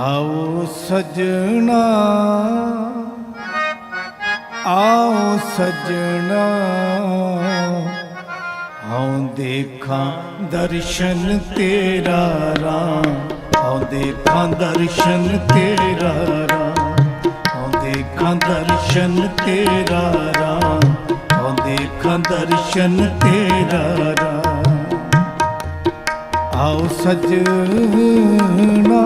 ਆਓ ਸਜਣਾ ਆਓ ਸਜਣਾ। ਹਉ ਦੇਖਾਂ ਦਰਸ਼ਨ ਤੇਰਾ ਰਾਮ। ਹਉ ਦੇਖਾਂ ਦਰਸ਼ਨ ਤੇਰਾ ਰਾਮ। ਹਉ ਦੇਖਾਂ ਦਰਸ਼ਨ ਤੇਰਾ ਰਾਮ। ਹਉ ਦੇਖਾਂ ਦਰਸ਼ਨ ਤੇਰਾ ਰਾਮ। ਆਓ ਸਜਣਾ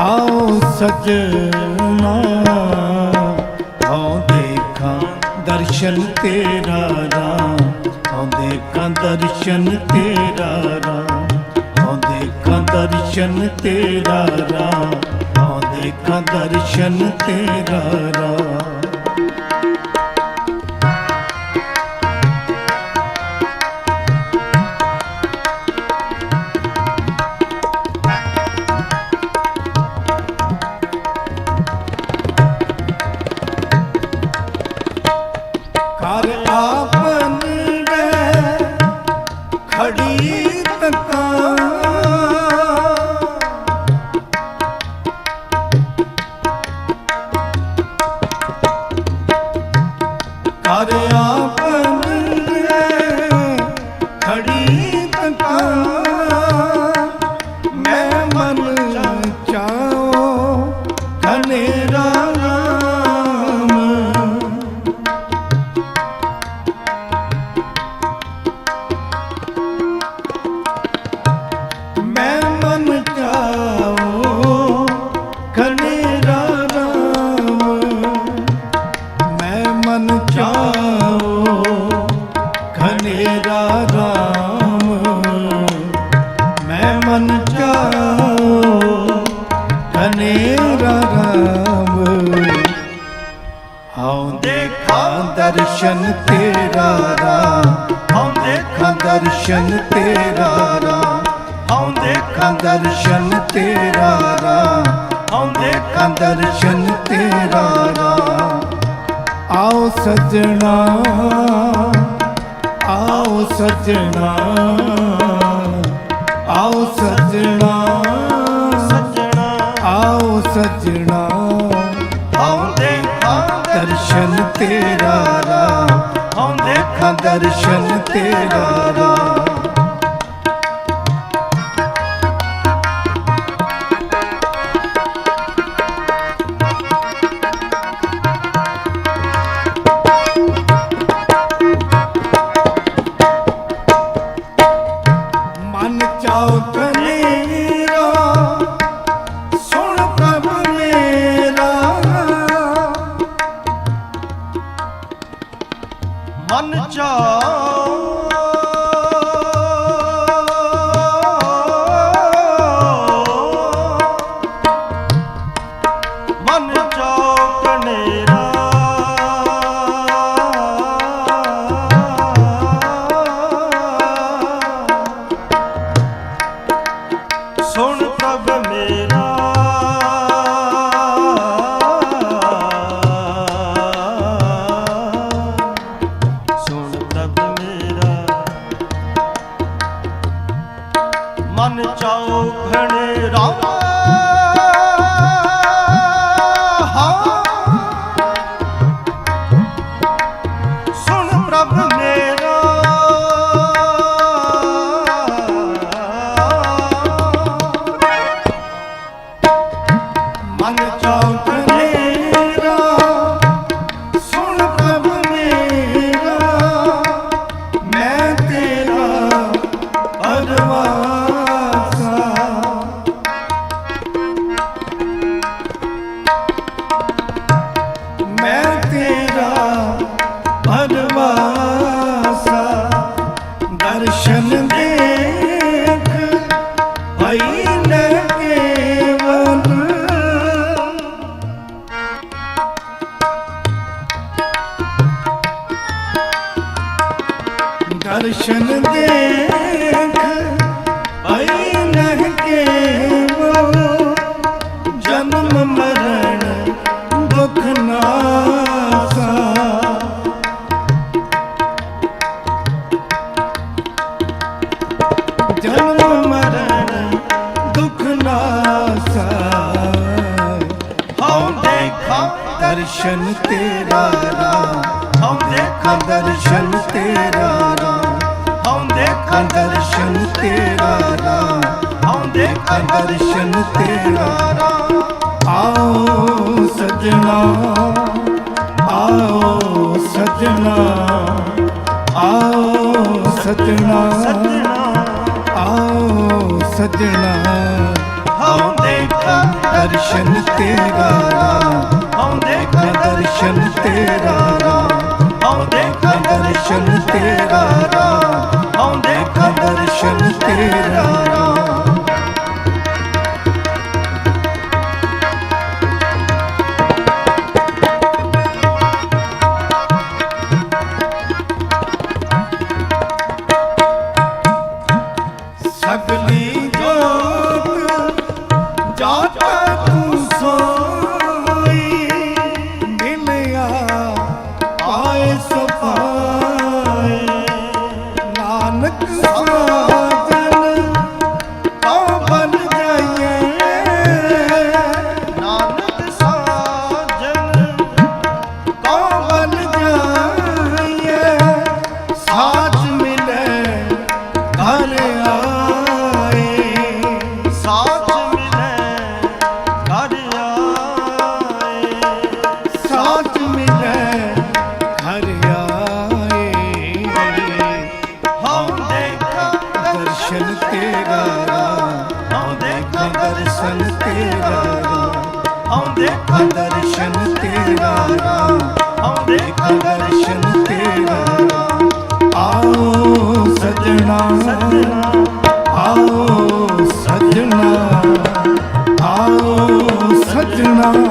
ਆਓ ਸਜਣਾ, ਆਓ ਦੇਖਾਂ ਦਰਸ਼ਨ ਤੇਰਾ ਰਾਮ। ਆਓ ਦੇਖਾਂ ਦਰਸ਼ਨ ਤੇਰਾ ਰਾਮ। ਆਓ ਦੇਖਾਂ ਦਰਸ਼ਨ ਤੇਰਾ ਰਾਮ। ਆਓ ਦੇਖਾਂ ਦਰਸ਼ਨ ਤੇਰਾ ਰਾਮ। ਰਾਮ। ਹਉ ਦੇਖਾਂ ਦਰਸ਼ਨ ਤੇਰਾ ਰਾਮ। ਹਉ ਦੇਖਾਂ ਦਰਸ਼ਨ ਤੇਰਾ ਰਾਮ। ਹਉ ਦੇਖਾਂ ਦਰਸ਼ਨ ਤੇਰਾ ਰਾਮ। ਹਉ ਦੇਖਾਂ ਦਰਸ਼ਨ ਤੇਰਾ ਰਾਮ। ਆਓ ਸਜਣਾ ਆਓ ਸਜਣਾ ਆਓ ਸਜਣਾ। ਸਜਣਾ। ਆਓ ਦੇਖਾਂ ਦਰਸ਼ਨ ਤੇਰਾ ਰਾਮ ਆਓ ਦੇਖਾਂ ਦਰਸ਼ਨ ਤੇਰਾ ਰਾਮ ਮਨ ਮਨ ਚਾਉ ਘਣੇ ਰਾਮ। ਦਰਸ਼ਨ ਦੇਖ ਭਈ ਨ ਕੇਵਲ ਜਨਮ ਮਰਨ ਦੁਖ ਨਾਸਾ। ਜਨਮ ਮਰਨ ਦੁਖ ਨਾਸਾ। ਦਰਸ਼ਨ ਤੇਰਾ ਰਾਮ। ਹਉ ਦੇਖਾਂ ਦਰਸ਼ਨ ਤੇਰਾ ਦਰਸ਼ਨ ਤੇਰਾ ਰਾਮ ਆਓ ਸਜਣਾ ਆਓ ਸਜਣਾ ਆਓ ਸਜਣਾ ਸੱਜਣਾ ਆਓ ਸਜਣਾ। ਹਉ ਦੇਖਾਂ ਦਰਸ਼ਨ ਤੇਰਾ, ਆਉਂਦੇ ਹਉ ਦਰਸ਼ਨ ਤੇਰਾ ਰਾਮ ਹਉ ਦਰਸ਼ਨ ਤੇਰਾ ਰਾਮ ਹਉ ਦਰਸ਼ਨ ਤੇਰਾ। ਦਰਸ਼ਨ ਤੇਰਾ ਰਾਮ ਹਉ ਦਰਸ਼ਨ ਤੇਰਾ ਆਉਂਦੇ ਹਉ ਦਰਸ਼ਨ ਤੇਰਾ ਰਾਮ ਆਓ ਸਜਣਾ ਆਓ ਸਜਣਾ ਆਓ ਸਜਣਾ।